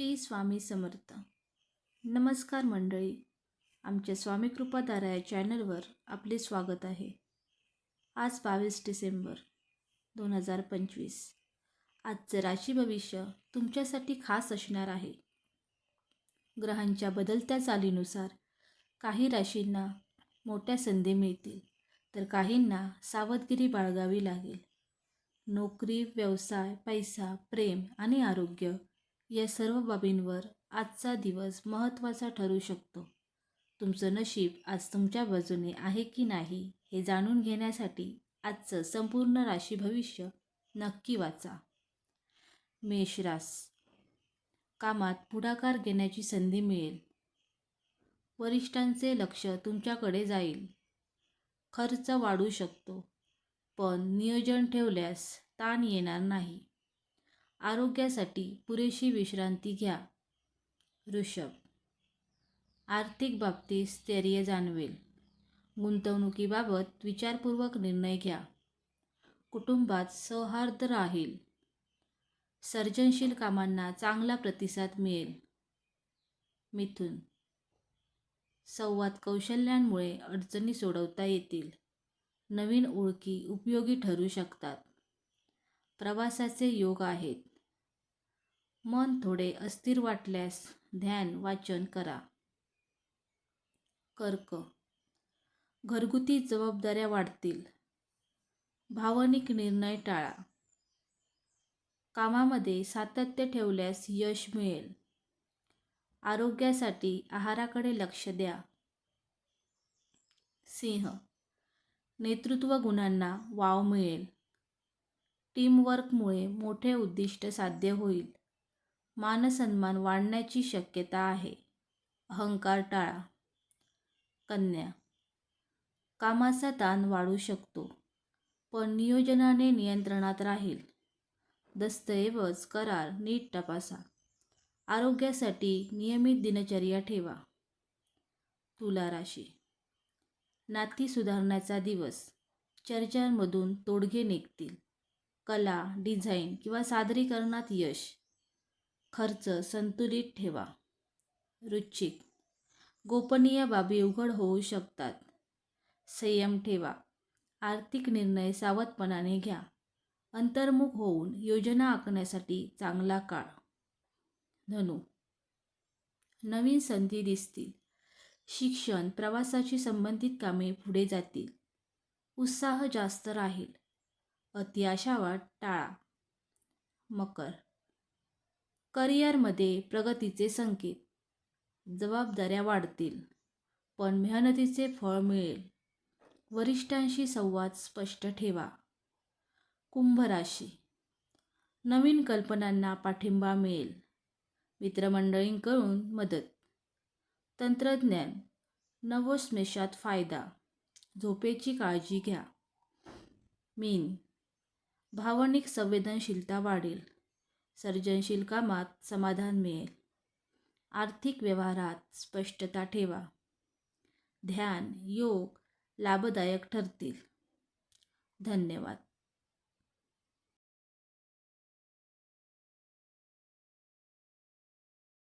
श्री स्वामी समर्थ. नमस्कार मंडळी. आमच्या स्वामी कृपाधारा या चॅनलवर आपले स्वागत आहे. आज बावीस डिसेंबर दोन हजार पंचवीस. आजचं राशी भविष्य तुमच्यासाठी खास असणार आहे. ग्रहांच्या बदलत्या चालीनुसार काही राशींना मोठ्या संधी मिळतील तर काहींना सावधगिरी बाळगावी लागेल. नोकरी व्यवसाय पैसा प्रेम आणि आरोग्य या सर्व बाबींवर आजचा दिवस महत्त्वाचा ठरू शकतो. तुमचं नशीब आज तुमच्या बाजूने आहे की नाही हे जाणून घेण्यासाठी आजचं संपूर्ण राशी भविष्य नक्की वाचा. मेषरास कामात पुढाकार घेण्याची संधी मिळेल. वरिष्ठांचे लक्ष तुमच्याकडे जाईल. खर्च वाढू शकतो पण नियोजन ठेवल्यास ताण येणार नाही. आरोग्यासाठी पुरेशी विश्रांती घ्या. ऋषभ आर्थिक बाबतीत स्थैर्य जाणवेल. गुंतवणुकीबाबत विचारपूर्वक निर्णय घ्या. कुटुंबात सौहार्द राहील. सर्जनशील कामांना चांगला प्रतिसाद मिळेल. मिथुन संवाद कौशल्यांमुळे अडचणी सोडवता येतील. नवीन ओळखी उपयोगी ठरू शकतात. प्रवासाचे योग आहेत. मन थोडे अस्थिर वाटल्यास ध्यान वाचन करा. कर्क. घरगुती जबाबदाऱ्या वाढतील. भावनिक निर्णय टाळा. कामामध्ये सातत्य ठेवल्यास यश मिळेल. आरोग्यासाठी आहाराकडे लक्ष द्या. सिंह. नेतृत्व गुणांना वाव मिळेल. टीमवर्कमुळे मोठे उद्दिष्ट साध्य होईल. मानसन्मान वाढण्याची शक्यता आहे. अहंकार टाळा. कन्या. कामाचा ताण वाढू शकतो पण नियोजनाने नियंत्रणात राहील. दस्तऐवज करार नीट तपासा. आरोग्यासाठी नियमित दिनचर्या ठेवा. तुला राशी. नाती सुधारण्याचा दिवस. चर्चांमधून तोडगे निघतील. कला डिझाईन किंवा सादरीकरणात यश. खर्च संतुलित ठेवा. रुचिक. गोपनीय बाबी उघड होऊ शकतात. संयम ठेवा. आर्थिक निर्णय सावधपणाने घ्या. अंतर्मुख होऊन योजना आखण्यासाठी चांगला काळ. धनु. नवीन संधी दिसतील. शिक्षण प्रवासाशी संबंधित कामे पुढे जातील. उत्साह जास्त राहील. अति आशावाद टाळा. मकर. करिअरमध्ये प्रगतीचे संकेत. जबाबदाऱ्या वाढतील पण मेहनतीचे फळ मिळेल. वरिष्ठांशी संवाद स्पष्ट ठेवा. कुंभ राशी नवीन कल्पनांना पाठिंबा मिळेल. मित्रमंडळींकडून मदत. तंत्रज्ञान. नवोस्मेशात फायदा. झोपेची काळजी घ्या. मीन. भावनिक संवेदनशीलता वाढेल. सर्जनशील कामात समाधान मिळेल. आर्थिक व्यवहारात स्पष्टता ठेवा. ध्यान योग लाभदायक ठरतील. धन्यवाद.